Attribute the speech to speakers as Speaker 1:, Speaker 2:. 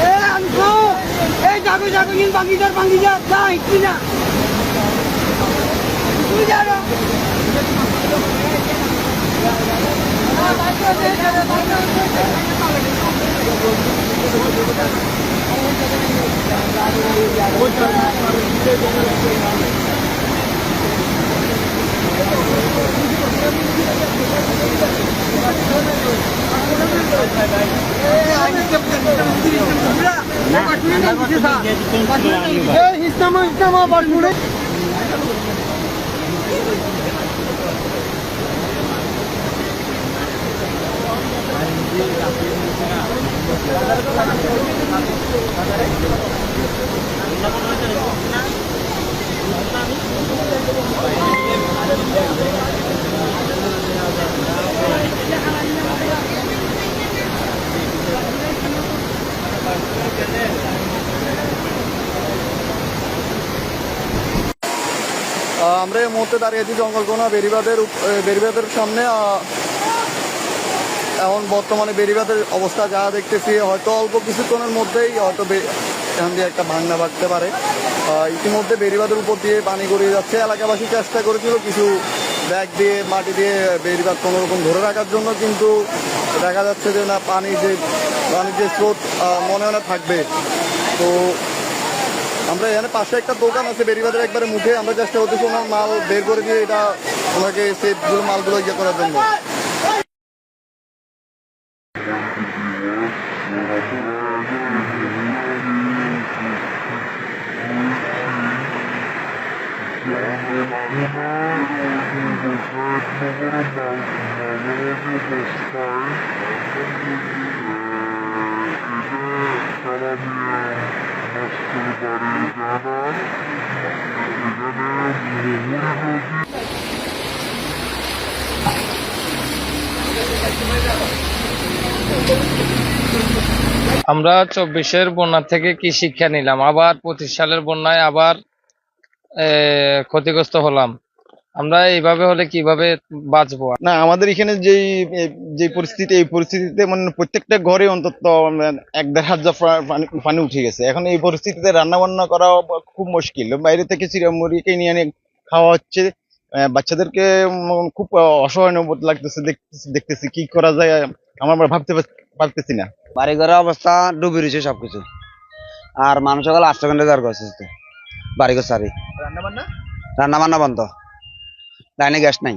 Speaker 1: এ আনকো এই যাবে যাবে কিন্তু বাকি যা বাকি যা যা একটু না তুই ఇస్తామా ఇస్తామా పట్టుకునే Thank
Speaker 2: you. আমরা এই মুহূর্তে দাঁড়িয়েছি জঙ্গলকোনা বেরিবাদের বেরিবাদের সামনে। এখন বর্তমানে বেরিবাদের অবস্থা যা দেখতেছি, হয়তো অল্প কিছুক্ষণের মধ্যেই হয়তো এখান দিয়ে একটা ভাঙনা বাড়তে পারে। ইতিমধ্যে বেরিবাদের উপর দিয়ে পানি গড়িয়ে যাচ্ছে। এলাকাবাসী চেষ্টা করেছিল কিছু ব্যাগ দিয়ে, মাটি দিয়ে বেরিবাদ কোনো রকম ধরে রাখার জন্য, কিন্তু দেখা যাচ্ছে যে না পানি যে পানির যে স্রোত মনে মনে থাকবে। তো আমরা এখানে পাশে একটা দোকান আছে, বেরিবাদের একবারে মুখে। আমরা চেষ্টা করতেছি ওনার মাল বের করে দিয়ে এটা ওনাকে সেটগুলো মালগুলো ইয়ে করার জন্য।
Speaker 3: আমরা চব্বিশের বন্যা থেকে কি শিক্ষা নিলাম? আবার পঁচিশ সালের বন্যায় আবার ক্ষতিগ্রস্ত হলাম। আমরা এইভাবে হলে কীভাবে বাঁচবো?
Speaker 4: না, আমাদের এখানে যেই যে পরিস্থিতি, এই পরিস্থিতিতে মানে প্রত্যেকটা ঘরে অন্তত মানে এক দেড় হাজার পানি উঠে গেছে। এখন এই পরিস্থিতিতে রান্না বান্না করা খুব মুশকিল। বাইরে থেকে মুরগিকে নিয়ে এনে খাওয়া হচ্ছে। বাচ্চাদেরকে খুব অসহায় বোধ লাগতেছে, দেখতেছি দেখতেছি কি করা যায়, আমার ভাবতে পার- পারতেছি না।
Speaker 5: বাড়ি ঘরের অবস্থা ডুবে রয়েছে সবকিছু। আর মানুষ সকাল আটশো ঘণ্টা জ্বর করছে বাড়ি ঘর সারি। রান্না বান্না বন্ধ। লাইনে গ্যাস নাই।